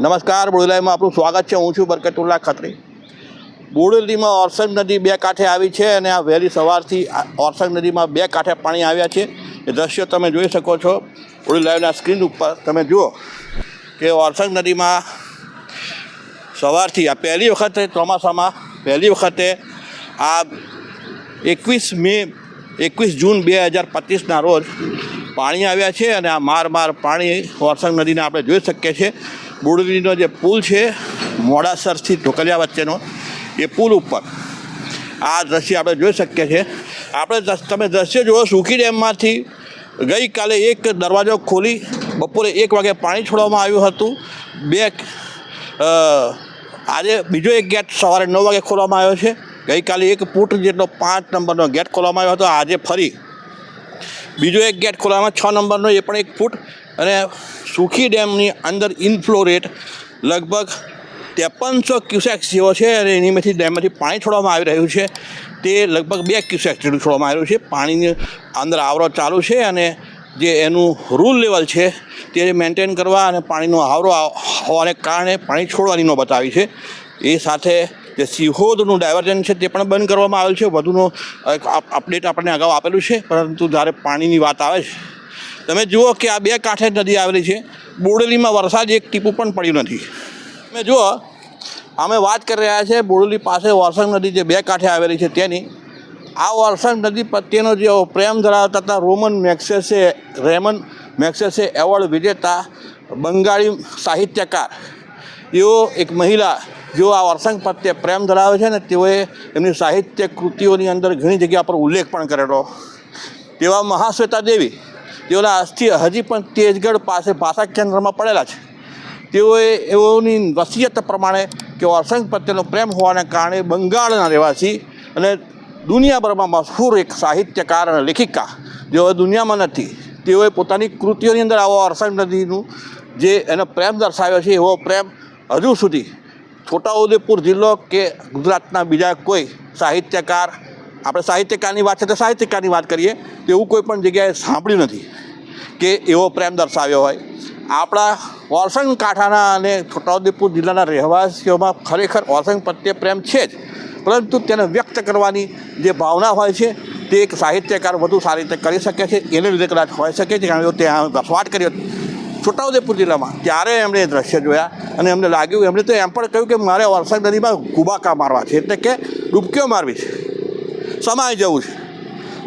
નમસ્કાર, બોડેલાઈમાં આપણું સ્વાગત છે. હું છું બરકતુલ્લા ખત્રી. બોડેલીમાં ઓરસંગ નદી બે કાંઠે આવી છે અને આ વહેલી સવારથી ઓરસંગ નદીમાં બે કાંઠે પાણી આવ્યા છે. એ દ્રશ્ય તમે જોઈ શકો છો. બોડેલી સ્ક્રીન ઉપર તમે જુઓ કે ઓરસંગ નદીમાં સવારથી આ પહેલી વખતે, ચોમાસામાં પહેલી વખતે આ એકવીસ મે, એકવીસ જૂન બે હજાર પચીસના રોજ પાણી આવ્યા છે અને આ માર માર પાણી ઓરસંગ નદીને આપણે જોઈ શકીએ છીએ. બોડેલીનો જે પુલ છે, મોડાસરથી ઢોકલિયા વચ્ચેનો, એ પુલ ઉપર. આ દ્રશ્ય આપણે જોઈ શકીએ છીએ. આપણે તમે દ્રશ્ય જુઓ, સુખી ડેમમાંથી ગઈકાલે એક દરવાજો ખોલી બપોરે એક વાગે પાણી છોડવામાં આવ્યું હતું. બે આજે બીજો એક ગેટ સવારે નવ વાગે ખોલવામાં આવ્યો છે. ગઈકાલે એક ફૂટ જેટલો પાંચ નંબરનો ગેટ ખોલવામાં આવ્યો હતો. આજે ફરી બીજો એક ગેટ ખોલવામાં છ નંબરનો, એ પણ એક ફૂટ. અને સુખી ડેમની અંદર ઇનફ્લો રેટ લગભગ ત્રેપનસો ક્યુસેક જેવો છે અને એનીમાંથી ડેમમાંથી પાણી છોડવામાં આવી રહ્યું છે. તે લગભગ બે ક્યુસેક જેટલું છોડવામાં આવ્યું છે. પાણીની અંદર આવરો ચાલુ છે અને જે એનું રૂલ લેવલ છે તે મેન્ટેન કરવા અને પાણીનો આવરો હોવાને કારણે પાણી છોડવાની નોબત આવી છે. એ સાથે જે સિહોદનું ડાયવર્જન છે તે પણ બંધ કરવામાં આવેલ છે. વધુનો એક અપ- અપડેટ આપણને અગાઉ આપેલું છે. પરંતુ જ્યારે પાણીની વાત આવે છે તમે જુઓ કે આ બે કાંઠે નદી આવેલી છે. બોડેલીમાં વરસાદ એક ટીપું પણ પડ્યું નથી. તમે જુઓ, અમે વાત કરી રહ્યા છે બોડેલી પાસે વરસંગ નદી જે બે કાંઠે આવેલી છે તેની. આ વરસંગ નદી પ્રત્યેનો જે પ્રેમ ધરાવતા હતા Ramon Magsaysay Ramon Magsaysay award વિજેતા બંગાળી સાહિત્યકાર. એઓ એક મહિલા જેઓ આ વરસંગ પ્રત્યે પ્રેમ ધરાવે છે ને તેઓએ એમની સાહિત્ય કૃતિઓની અંદર ઘણી જગ્યા પર ઉલ્લેખ પણ કરેલો. તેવા મહાશ્વેતા દેવી તેઓના અસ્થિ હજી પણ તેજગઢ પાસે ભાષા કેન્દ્રમાં પડેલા છે. તેઓએ એઓની વસિયત પ્રમાણે કે અસંગ પ્રત્યેનો પ્રેમ હોવાના કારણે બંગાળના રહેવાસી અને દુનિયાભરમાં મશહૂર એક સાહિત્યકાર અને લેખિકા જેઓ દુનિયામાં નથી. તેઓએ પોતાની કૃતિઓની અંદર આવો અરસંગ નદીનું જે એનો પ્રેમ દર્શાવ્યો છે, એવો પ્રેમ હજુ સુધી છોટાઉદેપુર જિલ્લો કે ગુજરાતના બીજા કોઈ સાહિત્યકાર આપણે સાહિત્યકારની વાત છે તો સાહિત્યકારની વાત કરીએ તો એવું કોઈ પણ જગ્યાએ સાંભળ્યું નથી કે એવો પ્રેમ દર્શાવ્યો હોય. આપણા ઓરસંગ કાંઠાના અને છોટાઉદેપુર જિલ્લાના રહેવાસીઓમાં ખરેખર ઓરસંગ પ્રત્યે પ્રેમ છે જ. પરંતુ તેને વ્યક્ત કરવાની જે ભાવના હોય છે, તે એક સાહિત્યકાર વધુ સારી રીતે કરી શકે છે. એને લીધે કદાચ હોઈ શકે છે, કારણ કે ત્યાં વસવાટ કર્યો છોટાઉદેપુર જિલ્લામાં ત્યારે એમણે એ દ્રશ્ય જોયા અને એમને લાગ્યું, એમણે તો એમ પણ કહ્યું કે મારે વરસાદ નદીમાં ગુબાકા મારવા છે. એટલે કે ડૂબકીઓ મારવી છે. સમાઈ જવું છે.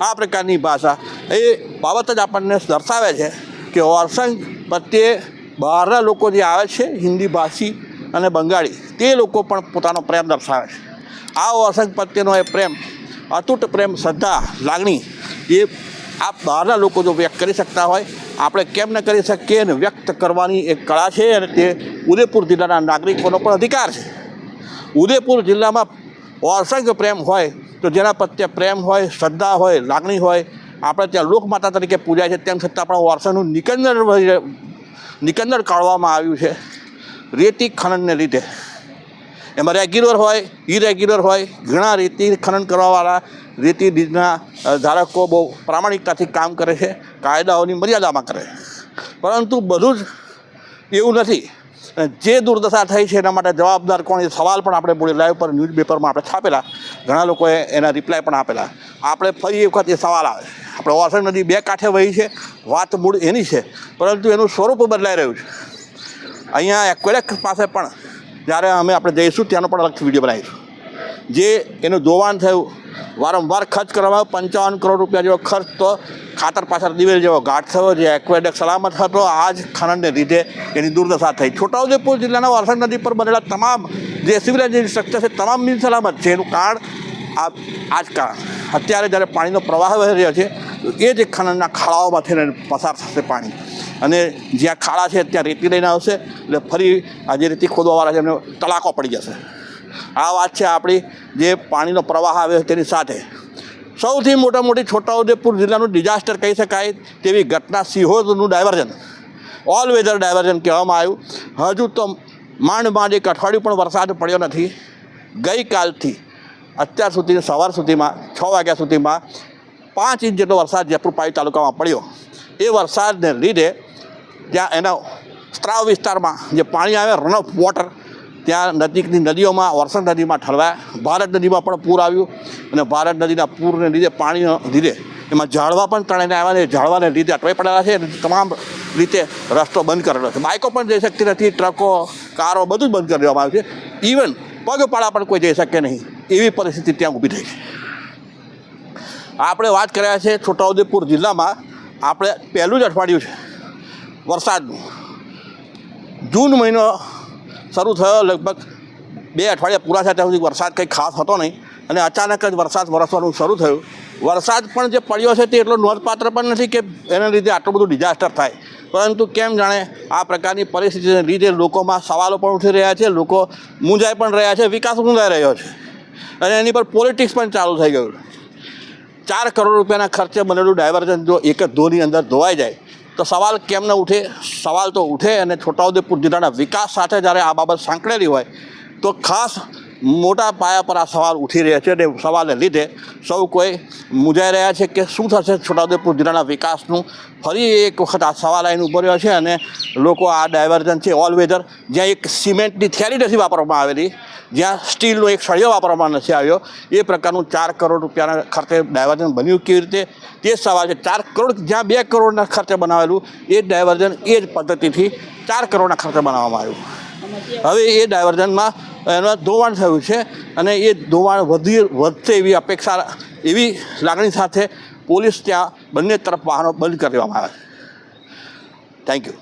આ પ્રકારની ભાષા. એ બાબત જ આપણને દર્શાવે છે કે ઓરસંગ પ્રત્યે બહારના લોકો જે આવે છે, હિન્દી ભાષી અને બંગાળી, તે લોકો પણ પોતાનો પ્રેમ દર્શાવે છે. આ ઓરસંગ પ્રત્યેનો એ પ્રેમ, અતૂટ પ્રેમ, શ્રદ્ધા, લાગણી, એ આ બહારના લોકો જો વ્યક્ત કરી શકતા હોય, આપણે કેમ ન કરી શકીએ અને વ્યક્ત કરવાની એક કળા છે અને તે ઉદયપુર જિલ્લાના નાગરિકોનો પણ અધિકાર છે. ઉદયપુર જિલ્લામાં ઓરસંગ પ્રેમ હોય તો જેના પ્રત્યે પ્રેમ હોય, શ્રદ્ધા હોય, લાગણી હોય, આપણે ત્યાં લોકમાતા તરીકે પૂજાય છે, તેમ છતાં પણ વારસાનું નિકંદર નિકંદર કાઢવામાં આવ્યું છે, રેતી ખનનને લીધે. એમાં રેગ્યુલર હોય ઇરેગ્યુલર હોય, ઘણા રેતી ખનન કરવાવાળા રેતી લીધના ધારકો બહુ પ્રામાણિકતાથી કામ કરે છે, કાયદાઓની મર્યાદામાં કરે પરંતુ બધું જ એવું નથી. જે દુર્દશા થઈ છે એના માટે જવાબદાર કોણ એ સવાલ પણ આપણે બોલી લાઈવ પર ન્યૂઝપેપરમાં આપણે છાપેલા. ઘણા લોકોએ એના રિપ્લાય પણ આપેલા. આપણે ફરી એક વખત એ સવાલ આવે. આપણે વાસણ નદી બે કાંઠે વહી છે, વાત મૂળ એની છે, પરંતુ એનું સ્વરૂપ બદલાઈ રહ્યું છે. અહીંયા એક્વેડેક પાસે પણ જ્યારે અમે આપણે જઈશું ત્યાંનો પણ અલગ વીડિયો બનાવીશું. જે એનું ધોવાણ થયું, વારંવાર ખર્ચ કરવામાં પંચાવન કરોડ રૂપિયા જેવો ખર્ચ તો ખાતર પાછળ દિવેલ જેવો ઘાટ થયો જે એક્વેડક સલામત હતો. આ જ ખનનને લીધે એની દુર્દશા થઈ. છોટાઉદેપુર જિલ્લાના વરસાદ નદી પર બનેલા તમામ જે સિવિલાઇઝેશન સ્ટ્રક્ચર છે, તમામ બિનસલામત છે. એનું કારણ આ આ કારણ. અત્યારે જ્યારે પાણીનો પ્રવાહ વહી રહ્યો છે એ જ ખનનના ખાડાઓમાંથી પસાર થશે પાણી. અને જ્યાં ખાડા છે, ત્યાં રેતી લઈને આવશે, એટલે ફરી આ જે રેતી ખોદવાવાળા છે, એમને તલાકો પડી જશે. આ વાત છે આપણી જે પાણીનો પ્રવાહ આવ્યો તેની સાથે. સૌથી મોટા મોટી છોટાઉદેપુર જિલ્લાનું ડિઝાસ્ટર કહી શકાય તેવી ઘટના સિહોરનું ડાયવર્ઝન ઓલ વેધર ડાયવર્ઝન કહેવામાં આવ્યું. હજુ તો માંડ માંડ એક અઠવાડિયું પણ વરસાદ પડ્યો નથી. ગઈકાલથી અત્યાર સુધી સવાર સુધીમાં છ વાગ્યા સુધીમાં પાંચ ઇંચ જેટલો વરસાદ જયપુર પાવી તાલુકામાં પડ્યો. એ વરસાદને લીધે જ્યાં એના સ્ત્રાવ વિસ્તારમાં જે પાણી આવે રન ઓફ વોટર ત્યાં નજીકની નદીઓમાં, વરસાદ નદીમાં ઠલવાયા. ભારત નદીમાં પણ પૂર આવ્યું અને ભારત નદીના પૂરને લીધે પાણીના લીધે. એમાં ઝાડવા પણ તણાઈને આવ્યા ને ઝાડવાને લીધે અટવાઈ પડેલા છે તમામ રીતે રસ્તો બંધ કરેલો છે. બાઇકો પણ જઈ શકતી નથી, ટ્રકો, કારો બધું જ બંધ કરી દેવામાં આવ્યું છે. ઇવન પગપાળા પણ કોઈ જઈ શકે નહીં. એવી પરિસ્થિતિ ત્યાં ઊભી થઈ છે. આપણે વાત કર્યા છે છોટાઉદેપુર જિલ્લામાં આપણે પહેલું જ અઠવાડિયું છે વરસાદનું. જૂન મહિનો શરૂ થયો લગભગ બે અઠવાડિયા પૂરા થયા ત્યાં સુધી વરસાદ કંઈ ખાસ હતો નહીં. અને અચાનક જ વરસાદ વરસવાનું શરૂ થયું. વરસાદ પણ જે પડ્યો છે તે એટલો નોંધપાત્ર પણ નથી કે એના લીધે આટલું બધું ડિઝાસ્ટર થાય. પરંતુ કેમ જાણે આ પ્રકારની પરિસ્થિતિને લીધે લોકોમાં સવાલો પણ ઉઠી રહ્યા છે, લોકો મૂંઝાઈ પણ રહ્યા છે, વિકાસ મૂંઝાઈ રહ્યો છે. અને એની પર પોલિટિક્સ પણ ચાલુ થઈ ગયું. ચાર કરોડ રૂપિયાના ખર્ચે બનેલું ડાયવર્જન જો એક જ ધોની અંદર ધોવાઈ જાય તો સવાલ કેમ ન ઉઠે? સવાલ તો ઉઠે અને છોટાઉદેપુર જિલ્લાના વિકાસ સાથે જ્યારે આ બાબત સાંકળેલી હોય, તો ખાસ મોટા પાયા પર આ સવાલ ઉઠી રહ્યા છે અને સવાલને લીધે સૌ કોઈ મૂંઝાઈ રહ્યા છે કે શું થશે છોટાઉદેપુર જિલ્લાના વિકાસનું. ફરી એક વખત આ સવાલ આવીને ઊભો રહ્યો છે અને લોકો આ ડાયવર્ઝન છે ઓલ વેધર જ્યાં એક સિમેન્ટની થેલી નથી વાપરવામાં આવેલી, જ્યાં સ્ટીલનો એક સળિયો વાપરવામાં નથી આવ્યો, એ પ્રકારનું ચાર કરોડ રૂપિયાના ખર્ચે ડાયવર્ઝન બન્યું કેવી રીતે? તે સવાલ છે. ચાર કરોડ જ્યાં બે કરોડના ખર્ચે બનાવેલું, એ ડાયવર્ઝન એ જ પદ્ધતિથી ચાર કરોડના ખર્ચે બનાવવામાં આવ્યું. હવે એ ડાયવર્ઝનમાં એનું ધોવાણ થયું છે અને એ ધોવાણ વધી વધશે એવી અપેક્ષા એવી લાગણી સાથે પોલીસ ત્યાં બંને તરફ વાહનો બંધ કરવામાં આવે. છે થેન્ક યુ